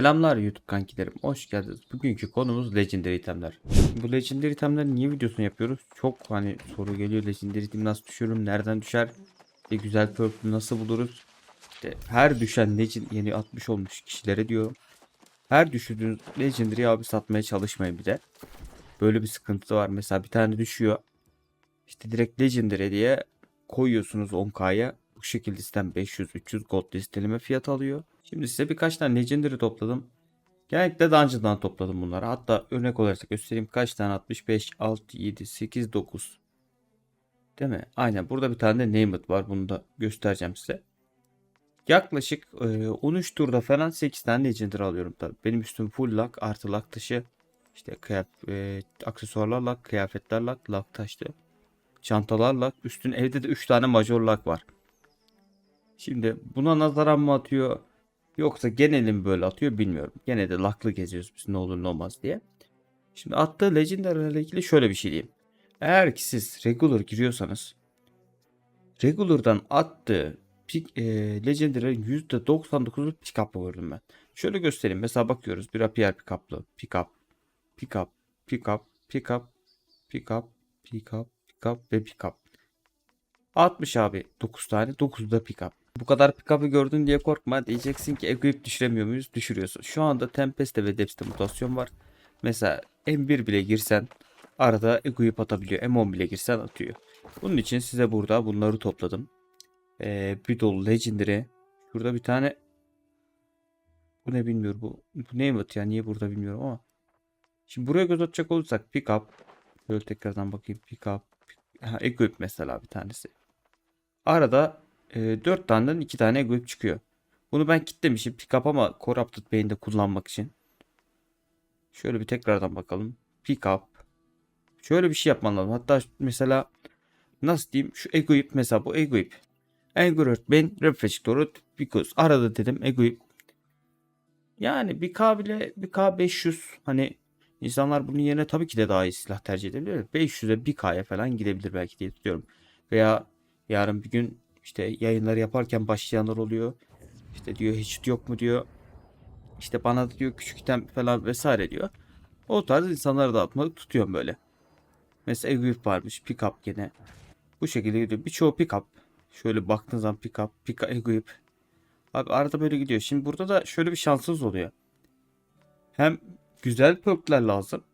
Selamlar YouTube kankilerim. Hoş geldiniz. Bugünkü konumuz Legendary itemler. Bu Legendary itemler niye videosunu yapıyoruz? Çok hani soru geliyor. Legendary item nasıl düşürürüm? Nereden düşer? Bir güzel purple nasıl buluruz? İşte her düşen Legend yeni 60 olmuş kişilere diyorum. Her düşürdüğünüz Legendary abi satmaya çalışmayın bir de. Böyle bir sıkıntı var. Mesela bir tane düşüyor. İşte direkt Legendary diye koyuyorsunuz 10k'ya. Bu şekilde sistem 500-300 gold listeleme fiyat alıyor. Şimdi size birkaç tane Legendary topladım. Genellikle Dungeon'dan topladım bunları. Hatta örnek olarak göstereyim. Kaç tane 65, 6, 7, 8, 9. Değil mi? Aynen. Burada bir tane de Named var. Bunu da göstereceğim size. Yaklaşık e, 13 turda falan 8 tane Legendary alıyorum tabii. Benim üstüm full lock artı lock taşı. İşte kıyaf, e, aksesuarlar lock, kıyafetler lock, lock taşlı. Çantalar lock. Üstün evde de 3 tane major lock var. Şimdi buna nazaran mı atıyor? Yoksa geneli mi böyle atıyor bilmiyorum. Gene de laklı geziyoruz biz ne olur ne olmaz diye. Şimdi attığı Legendary ile ilgili şöyle bir şey diyeyim. Eğer ki siz regular giriyorsanız regular'dan attığı pick, e, Legendary'in %99'u pick up'ı gördüm ben. Şöyle göstereyim. Mesela bakıyoruz. Bir Rapier pick up'lı. Pick up. Pick up. Pick up. Pick up. Pick up. Pick up. Pick up ve pick up. 60 abi 9 tane 9 da pick up. Bu kadar pick up'ı gördün diye korkma. Diyeceksin ki equip düşüremiyor muyuz? Düşürüyorsun. Şu anda Tempest'te ve Depth'te mutasyon var. Mesela M1 bile girsen arada equip atabiliyor. M10 bile girsen atıyor. Bunun için size burada bunları topladım. Ee, bir dolu Legendary. Şurada bir tane bu ne bilmiyorum. Bu, bu ne ya? Niye burada bilmiyorum ama. Şimdi buraya göz atacak olursak pick up. Böyle tekrardan bakayım. Pick up. Ha, equip mesela bir tanesi. Arada e, 4 taneden 2 tane equip çıkıyor. Bunu ben kitlemişim pick up ama Corrupted Bey'inde kullanmak için. Şöyle bir tekrardan bakalım. Pick up. Şöyle bir şey yapman lazım. Hatta mesela nasıl diyeyim şu equip mesela bu equip. Equip ben refresh doğru because arada dedim equip. Yani bir K bile bir K 500 hani insanlar bunun yerine tabii ki de daha iyi silah tercih edebilir. 500'e 1K'ya falan gidebilir belki diye tutuyorum. Veya yarın bir gün işte yayınları yaparken başlayanlar oluyor. İşte diyor hiç yok mu diyor. İşte bana da diyor küçük item falan vesaire diyor. O tarz insanları dağıtmalık tutuyorum böyle. Mesela Equip varmış. Pickup gene. Bu şekilde gidiyor. Birçoğu pickup. Şöyle baktığın zaman pickup. Pickup Equip. Abi arada böyle gidiyor. Şimdi burada da şöyle bir şanssız oluyor. Hem güzel perkler lazım.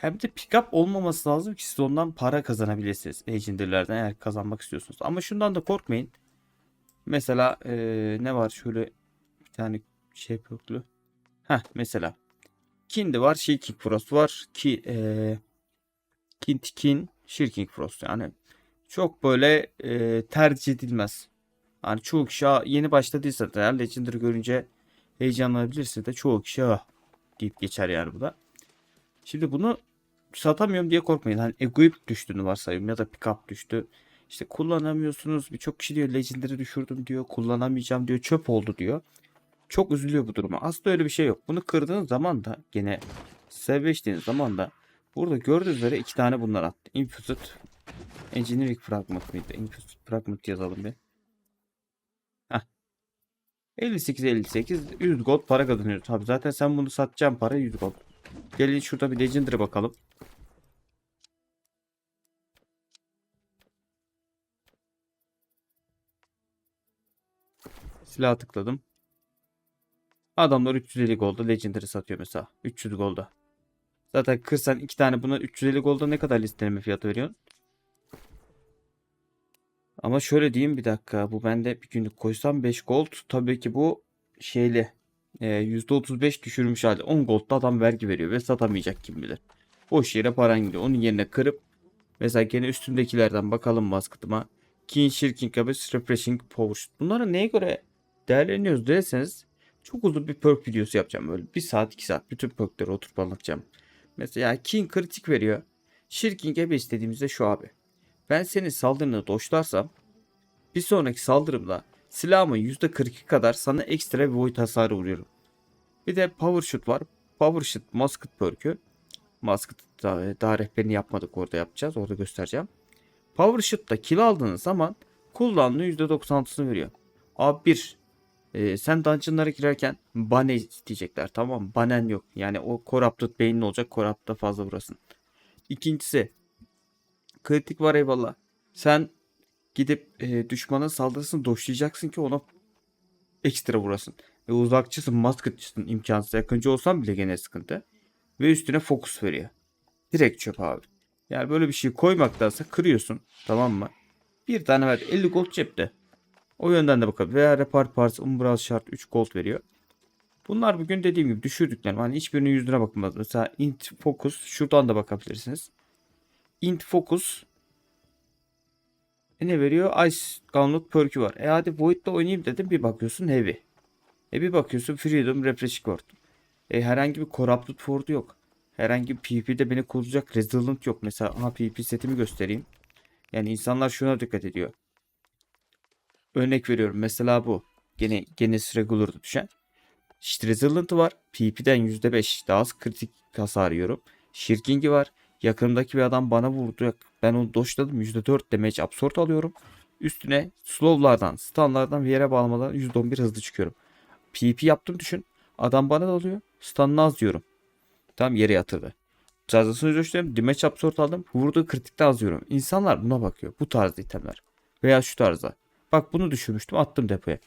Hem de pickup olmaması lazım ki siz ondan para kazanabilirsiniz. Legendary'lerden eğer kazanmak istiyorsunuz. Ama şundan da korkmayın. Mesela eee, ne var şöyle bir tane şey perklü. Heh mesela. Kindi var, Shirking Frost var. Ki eee Kin Kin, Shirking Frost yani. Çok böyle eee, tercih edilmez. Yani çoğu kişi "Aa, yeni başladıysa da eğer Legendary görünce heyecanlanabilirse de çoğu kişi "Ah" deyip geçer yani bu da. Şimdi bunu satamıyorum diye korkmayın. Hani equip düştüğünü varsayıyorum ya da pickup düştü. İşte kullanamıyorsunuz. Birçok kişi diyor Legendary düşürdüm diyor. Kullanamayacağım diyor. Çöp oldu diyor. Çok üzülüyor bu duruma. Aslında öyle bir şey yok. Bunu kırdığın zaman da gene seveştiğiniz zaman da burada gördüğünüz üzere iki tane bunlar attı. Infused Engineering Fragment mıydı? Infused Fragment yazalım bir. Heh. 58 58 100 gold para kazanıyoruz. Tabi zaten sen bunu satacağın para 100 gold. Gelin şurada bir Legendary bakalım. Silah tıkladım. Adamlar 350 golda Legendary satıyor mesela. 300 golda. Zaten kırsan iki tane buna 350 golda ne kadar listeleme fiyatı veriyorsun? Ama şöyle diyeyim bir dakika. Bu bende bir günlük koysam 5 gold. Tabii ki bu şeyli. E, %35 düşürmüş halde 10 gold'da adam vergi veriyor ve satamayacak kim bilir. Boş yere paran gidiyor. Onun yerine kırıp mesela gene üstündekilerden bakalım basketıma. Keen, Shirking, Abyss, Refreshing, Power. Bunları neye göre değerleniyoruz derseniz çok uzun bir perk videosu yapacağım böyle. 1 saat 2 saat bütün perkleri oturup anlatacağım. Mesela King kritik veriyor. Shirking Abyss istediğimizde şu abi. Ben senin saldırını doşlarsam bir sonraki saldırımda silahımın %42 kadar sana ekstra bir void hasarı vuruyorum. Bir de Power Shoot var. Power Shoot Musket perk'ü. Musket daha, daha rehberini yapmadık orada yapacağız. Orada göstereceğim. Power Shoot'ta kill aldığınız zaman cooldown'un %96'sını veriyor. Abi bir Ee, sen dungeonlara girerken bane isteyecekler tamam mı? Banen yok. Yani o corrupted beynin olacak. Corrupt'ta fazla vurasın. İkincisi kritik var eyvallah. Sen gidip e, düşmanın saldırısını doşlayacaksın ki ona ekstra vurasın. E, uzakçısın, masketçısın, imkansız. Yakıncı olsan bile gene sıkıntı. Ve üstüne fokus veriyor. Direkt çöp abi. Yani böyle bir şey koymaktansa kırıyorsun. Tamam mı? Bir tane ver. 50 gold cepte. O yönden de bakalım. Veya repart parts umbral şart 3 gold veriyor. Bunlar bugün dediğim gibi düşürdüklerim. Hani hiçbirinin yüzüne bakılmaz. Mesela int focus şuradan da bakabilirsiniz. Int focus e ne veriyor? Ice Gauntlet perk'ü var. E hadi Void'le oynayayım dedim. Bir bakıyorsun heavy. E bir bakıyorsun Freedom Refresh Word. E herhangi bir Corrupted Word'u yok. Herhangi bir PvP'de beni koruyacak Resilient yok. Mesela aha PvP setimi göstereyim. Yani insanlar şuna dikkat ediyor. Örnek veriyorum. Mesela bu. Gene Genesis Regular'da düşen. İşte Resilient'ı var. PvP'den %5 daha az kritik hasar yiyorum. Shirking'i var. Yakınımdaki bir adam bana vurdu. Ben onu doşladım. %4 damage absorb alıyorum. Üstüne slow'lardan, stunlardan ve yere bağlamadan %11 hızlı çıkıyorum. PvP yaptım düşün. Adam bana dalıyor. Stun'ını az diyorum. Tam yere yatırdı. Cazasını coşturuyorum. Damage absorb aldım. Vurduğu kritikte az diyorum. İnsanlar buna bakıyor. Bu tarz itemler. Veya şu tarzda. Bak bunu düşürmüştüm. Attım depoya.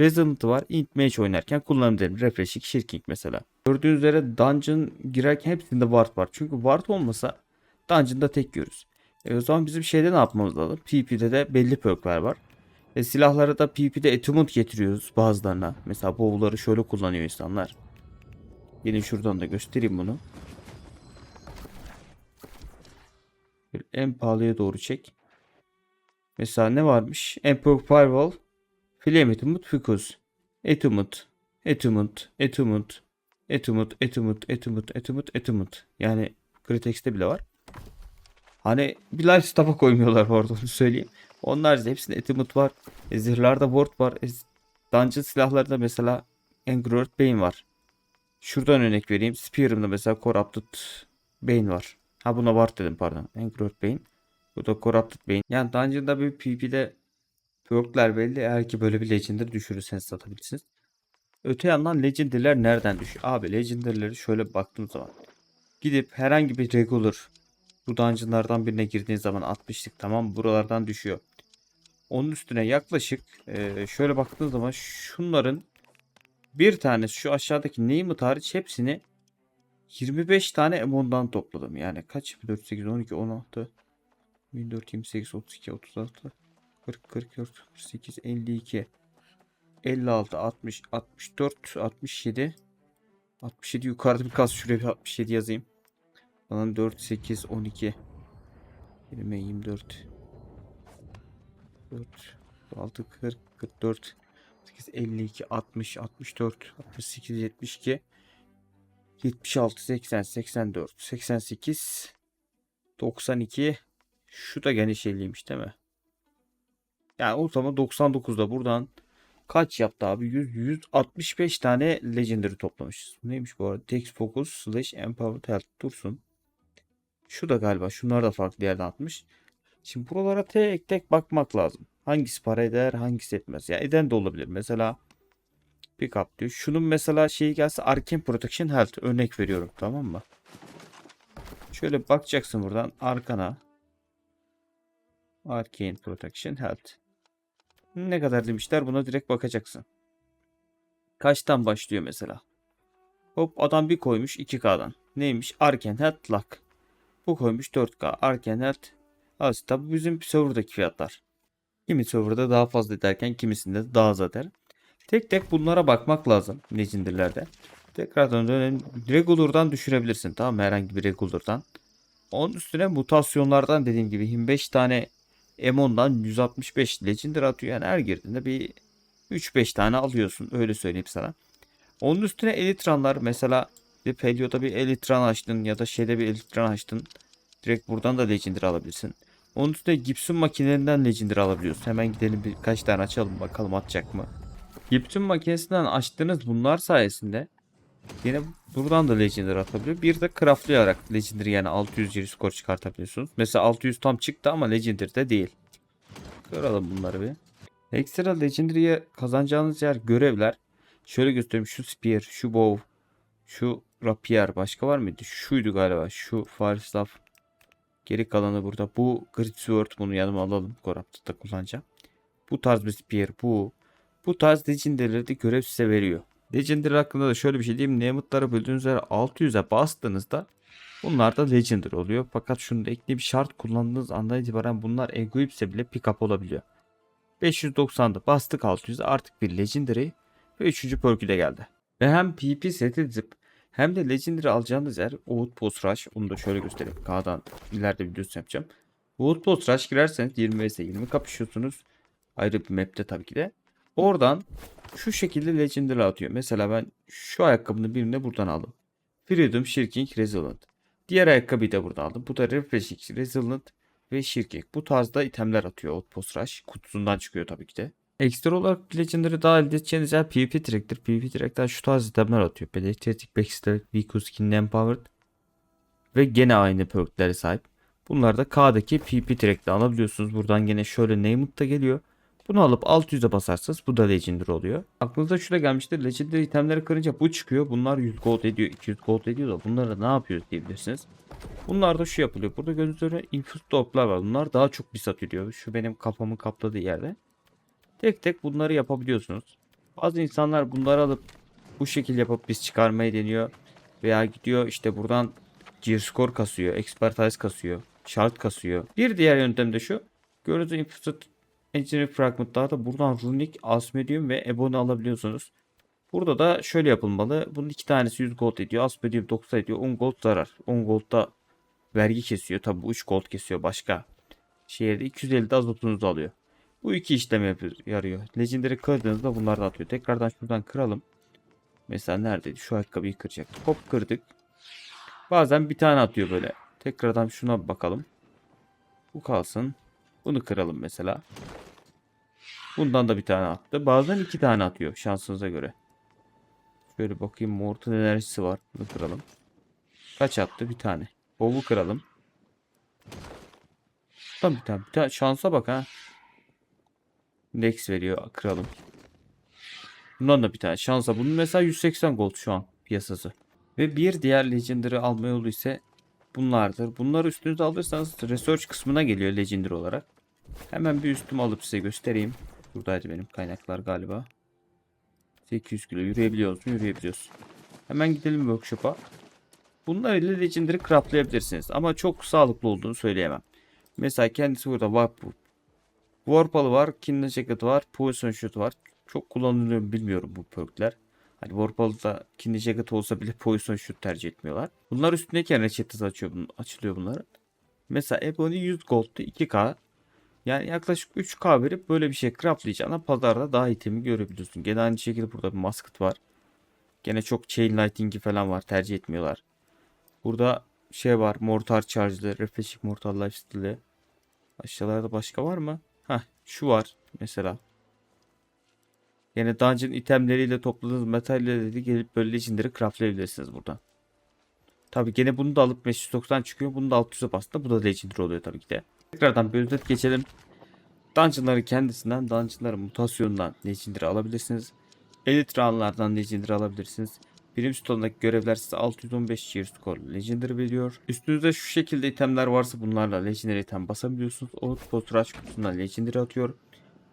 Resident var. Int Mage oynarken kullanım derim. Refreshing, Shirking mesela. Gördüğünüz üzere Dungeon girerken hepsinde Ward var. Çünkü Ward olmasa Dungeon'da tek görürüz. E o zaman bizim şeyde ne yapmamız lazım? PvP'de de belli perkler var. E silahları da PvP'de attunement getiriyoruz bazılarına. Mesela bow'ları şöyle kullanıyor insanlar. Yine şuradan da göstereyim bunu. En pahalıya doğru çek. Mesela ne varmış? Emperor Firewall. Flame Etumut Ficus. Etumut. Etumut. Etumut. Etumut. Etumut. Etumut. Etumut. Etumut. Yani Critex'te bile var. Hani bir life staff'a koymuyorlar bu arada onu söyleyeyim. Onlar hepsinde Etumut var. E, zırhlarda Ward var. E, dungeon silahlarında mesela Angry Bane var. Şuradan örnek vereyim. Spear'ımda mesela Corrupted Bane var. Ha buna var dedim pardon. Angry Bane. Bu da Corrupted Bane. Yani Dungeon'da bir PvP'de perkler belli. Eğer ki böyle bir Legendary düşürürseniz satabilirsiniz. Öte yandan Legendary'ler nereden düşüyor? Abi Legendary'leri şöyle baktığım zaman. Gidip herhangi bir regular bu dungeonlardan birine girdiğiniz zaman 60'lık tamam buralardan düşüyor. Onun üstüne yaklaşık eee, şöyle baktığınız zaman şunların bir tanesi şu aşağıdaki name hariç hepsini 25 tane emondan topladım. Yani kaç? 4, 8, 12, 16, 24, 28, 32, 36, 40, 44, 48, 52, 56, 60, 64, 67, 67 yukarıda bir kas şuraya bir 67 yazayım. Falan 4, 8, 12, 20, 24, 4, 6, 40, 44, 8, 52, 60, 64, 68, 72, 76, 80, 84, 88, 92. Şu da geniş 50'ymiş değil mi? Yani ortalama 99'da buradan kaç yaptı abi? 100, 165 tane Legendary toplamışız. Neymiş bu arada? Text Focus slash Empowered Health dursun. Şu da galiba. Şunlar da farklı yerden atmış. Şimdi buralara tek tek bakmak lazım. Hangisi para eder, hangisi etmez. Ya eden de olabilir. Mesela pick up diyor. Şunun mesela şeyi gelse Arcane Protection Health örnek veriyorum tamam mı? Şöyle bakacaksın buradan arkana. Arcane Protection Health. Ne kadar demişler buna direkt bakacaksın. Kaçtan başlıyor mesela? Hop adam bir koymuş 2K'dan. Neymiş? Arcane Health Lock. Bu koymuş 4K. Arcane Health. Az tabi bizim serverdaki fiyatlar. Kimi serverda daha fazla ederken kimisinde de daha az eder. Tek tek bunlara bakmak lazım Legendary'lerde. Tekrardan dönelim. Regular'dan düşürebilirsin tamam mı? Herhangi bir Regular'dan. Onun üstüne mutasyonlardan dediğim gibi 25 tane Emon'dan 165 Legendary atıyor. Yani her girdiğinde bir 3-5 tane alıyorsun. Öyle söyleyeyim sana. Onun üstüne Elitranlar mesela bir Pelio'da bir Elitran açtın ya da şeyde bir Elitran açtın. Direkt buradan da Legendary alabilirsin. Onun üstüne Gibson makinelerinden Legendary alabiliyorsun. Hemen gidelim birkaç tane açalım bakalım atacak mı. Gibson makinesinden açtığınız bunlar sayesinde yine buradan da Legendary atabiliyor. Bir de craftlayarak Legendary yani 600 geri skor çıkartabiliyorsunuz. Mesela 600 tam çıktı ama Legendary'de değil. Kıralım bunları bir. Ekstra Legendary'e kazanacağınız yer görevler. Şöyle göstereyim. Şu Spear, şu Bow, şu Rapier. Başka var mıydı? Şuydu galiba. Şu Falstaff. Geri kalanı burada. Bu Grit Sword. Bunu yanıma alalım. Corrupted'da kullanacağım. Bu tarz bir Spear. Bu. Bu tarz Legendary'leri de görev size veriyor. Legendary hakkında da şöyle bir şey diyeyim. Name'ları böldüğünüz yer 600'e bastığınızda bunlar da Legendary oluyor. Fakat şunu da ekleyeyim. Şart kullandığınız andan itibaren bunlar Egoips'e bile pick up olabiliyor. 590'da bastık 600'e artık bir Legendary ve 3. perk'ü de geldi. Ve hem PP seti dizip hem de Legendary alacağınız yer Outpost Rush. Onu da şöyle göstereyim. K'dan ileride videosu yapacağım. Outpost Rush girerseniz 20 vs 20 kapışıyorsunuz. Ayrı bir map'te tabii ki de. Oradan şu şekilde Legendary atıyor. Mesela ben şu ayakkabının birini buradan aldım. Freedom, Shirking, Resilient. Diğer ayakkabıyı da buradan aldım. Bu da Refreshing, Resilient ve Shirking. Bu tarzda itemler atıyor Outpost Rush. Kutusundan çıkıyor tabii ki de. Ekstra olarak Legendary dahil edeceğiniz yer PvP Direct'tir. PvP Direct'ten şu tarz itemler atıyor. Pedestrian, Backstab, Vico Skin, Empowered ve gene aynı perklere sahip. Bunlar da K'daki PvP Direct'te alabiliyorsunuz. Buradan gene şöyle Named da geliyor. Bunu alıp 600'e basarsanız bu da Legendary oluyor. Aklınıza şu da gelmiştir. Legendary itemleri kırınca bu çıkıyor. Bunlar 100 gold ediyor, 200 gold ediyor da bunlara ne yapıyoruz diyebilirsiniz. Bunlar da şu yapılıyor. Burada gördüğünüz üzere infused doplar var. Bunlar daha çok bis atıyor. Şu benim kafamın kapladığı yerde. Tek tek bunları yapabiliyorsunuz. Bazı insanlar bunları alıp bu şekilde yapıp biz çıkarmayı deniyor. Veya gidiyor işte buradan gear score kasıyor, expertise kasıyor, şart kasıyor. Bir diğer yöntem de şu. Gördüğünüz infused engineering fragmentlarda buradan runic, asmedium ve ebony alabiliyorsunuz. Burada da şöyle yapılmalı. Bunun iki tanesi 100 gold ediyor. Asmedium 90 ediyor. 10 gold zarar. 10 goldda vergi kesiyor. Tabi bu 3 gold kesiyor başka. Şehirde 250 de azotunuzu alıyor. Bu iki işlem yapıyor, yarıyor. Legendary kırdığınızda bunlar da atıyor. Tekrardan şuradan kıralım. Mesela neredeydi? Şu ayakkabıyı kıracak. Hop kırdık. Bazen bir tane atıyor böyle. Tekrardan şuna bakalım. Bu kalsın. Bunu kıralım mesela. Bundan da bir tane attı. Bazen iki tane atıyor şansınıza göre. Şöyle bakayım Morton enerjisi var. Bunu kıralım. Kaç attı? Bir tane. Bow'u kıralım. Tam bir tane. Bir tane. Şansa bak ha. Nex veriyor. Kıralım. Bundan da bir tane. Şansa. Bunun mesela 180 gold şu an piyasası. Ve bir diğer Legendary alma yolu ise bunlardır. Bunları üstünüze alırsanız research kısmına geliyor Legendary olarak. Hemen bir üstümü alıp size göstereyim. Buradaydı benim kaynaklar galiba. 800 kilo yürüyebiliyoruz mu? Hemen gidelim workshop'a. Bunlar ile Legendary craftlayabilirsiniz. Ama çok sağlıklı olduğunu söyleyemem. Mesela kendisi burada Warp Warpalı var, Kindle Jacket var, Poison Shoot var. Çok kullanılıyor bilmiyorum bu perkler. Hani Warpalı'da Kindle Jacket olsa bile Poison Shoot tercih etmiyorlar. Bunlar üstündeyken reçetesi açıyor, bun- açılıyor bunların. Mesela Ebony 100 Gold'da 2K. Yani yaklaşık 3K verip böyle bir şey craftlayacağına pazarda daha itemi görebiliyorsun. Gene aynı şekilde burada bir musket var. Gene çok chain lighting'i falan var tercih etmiyorlar. Burada şey var mortar charge'lı, refreshing mortar lifesteal'ı. Aşağılarda başka var mı? Heh şu var mesela. Yine dungeon itemleriyle topladığınız metalleri de gelip böyle legendary craftlayabilirsiniz buradan. Tabi gene bunu da alıp 590 çıkıyor. Bunu da 600'e bastığında bu da legendary oluyor tabii ki de. Tekrardan bir özet geçelim. Dungeon'ları kendisinden, dungeon'ların mutasyonundan legendary alabilirsiniz. Elite roundlardan legendary alabilirsiniz. Birim stolundaki görevler size 615 cheer score legendary veriyor. Üstünüzde şu şekilde itemler varsa bunlarla legendary item basabiliyorsunuz. Outpost rush kutusundan legendary atıyor.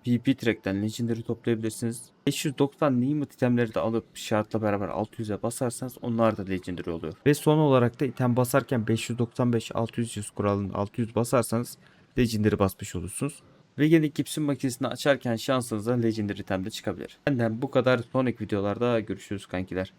PP track'ten legendary toplayabilirsiniz. 590 limit itemleri de alıp şartla beraber 600'e basarsanız onlar da legendary oluyor. Ve son olarak da item basarken 595 600 kuralını 600 basarsanız legendary basmış olursunuz. Ve yine Gibson makinesini açarken şansınıza legendary item de çıkabilir. Benden bu kadar sonraki videolarda görüşürüz kankiler.